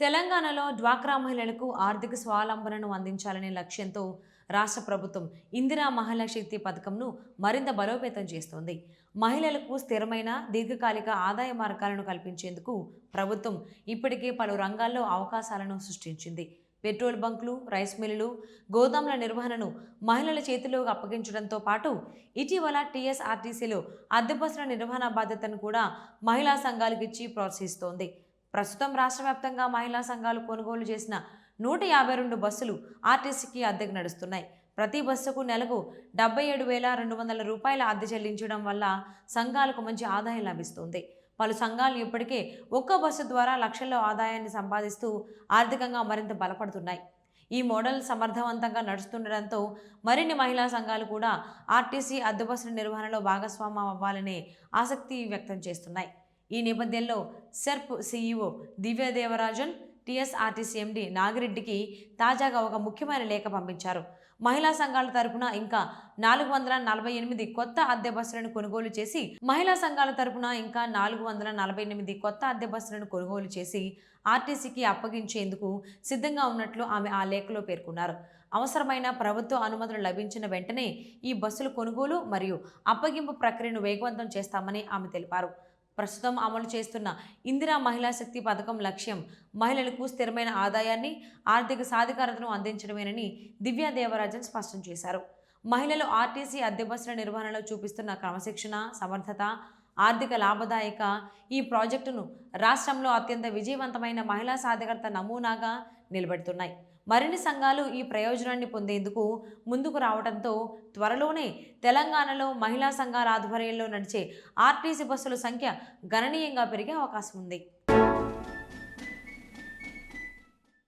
తెలంగాణలో డ్వాక్రా మహిళలకు ఆర్థిక స్వావలంబనను అందించాలనే లక్ష్యంతో రాష్ట్ర ప్రభుత్వం ఇందిరా మహిళా శక్తి పథకంను మరింత బలోపేతం చేస్తోంది. మహిళలకు స్థిరమైన దీర్ఘకాలిక ఆదాయ మార్గాలను కల్పించేందుకు ప్రభుత్వం ఇప్పటికే పలు రంగాల్లో అవకాశాలను సృష్టించింది. పెట్రోల్ బంకులు రైస్ మిల్లులు గోదాముల నిర్వహణను మహిళల చేతిలోకి అప్పగించడంతో పాటు ఇటీవల టీఎస్ఆర్టీసీలో అద్దె బస్సుల నిర్వహణ బాధ్యతను కూడా మహిళా సంఘాలకు ఇచ్చి ప్రోత్సహిస్తోంది. ప్రస్తుతం రాష్ట్ర వ్యాప్తంగా మహిళా సంఘాలు కొనుగోలు చేసిన నూట యాభై రెండు బస్సులు ఆర్టీసీకి అద్దెకు నడుస్తున్నాయి. ప్రతి బస్సుకు నెలకు డెబ్బై ఏడు వేల రెండు వందల రూపాయల అద్దె చెల్లించడం వల్ల సంఘాలకు మంచి ఆదాయం లభిస్తుంది. పలు సంఘాలు ఇప్పటికే ఒక్క బస్సు ద్వారా లక్షల్లో ఆదాయాన్ని సంపాదిస్తూ ఆర్థికంగా మరింత బలపడుతున్నాయి. ఈ మోడల్ సమర్థవంతంగా నడుస్తుండటంతో మరిన్ని మహిళా సంఘాలు కూడా ఆర్టీసీ అద్దె బస్సుల నిర్వహణలో భాగస్వామ్యం అవ్వాలనే ఆసక్తి వ్యక్తం చేస్తున్నాయి. ఈ నేపథ్యంలో SERP CEO Divyadevarajan TSRTC MD నాగిరెడ్డికి తాజాగా ఒక ముఖ్యమైన లేఖ పంపించారు. మహిళా సంఘాల తరపున ఇంకా నాలుగు వందల నలభై ఎనిమిది కొత్త అద్దె బస్సులను కొనుగోలు చేసి మహిళా సంఘాల తరపున ఇంకా నాలుగు వందల నలభై ఎనిమిది కొత్త అద్దె బస్సులను కొనుగోలు చేసి ఆర్టీసీకి అప్పగించేందుకు సిద్ధంగా ఉన్నట్లు ఆమె ఆ లేఖలో పేర్కొన్నారు. అవసరమైన ప్రభుత్వ అనుమతులు లభించిన వెంటనే ఈ బస్సుల కొనుగోలు మరియు అప్పగింపు ప్రక్రియను వేగవంతం చేస్తామని ఆమె తెలిపారు. ప్రస్తుతం అమలు చేస్తున్న ఇందిరా మహిళా శక్తి పథకం లక్ష్యం మహిళలకు స్థిరమైన ఆదాయాన్ని ఆర్థిక సాధికారతను అందించడమేనని దివ్యా దేవరాజన్ స్పష్టం చేశారు. మహిళలు ఆర్టీసీ అద్దె బస్సుల నిర్వహణలో చూపిస్తున్న క్రమశిక్షణ సమర్థత ఆర్థిక లాభదాయక ఈ ప్రాజెక్టును రాష్ట్రంలో అత్యంత విజయవంతమైన మహిళా సాధికారత నమూనాగా నిలబెడుతున్నాయి. మరిన్ని సంఘాలు ఈ ప్రయోజనాన్ని పొందేందుకు ముందుకు రావడంతో త్వరలోనే తెలంగాణలో మహిళా సంఘాల ఆధ్వర్యంలో నడిచే ఆర్టీసీ బస్సుల సంఖ్య గణనీయంగా పెరిగే అవకాశం ఉంది.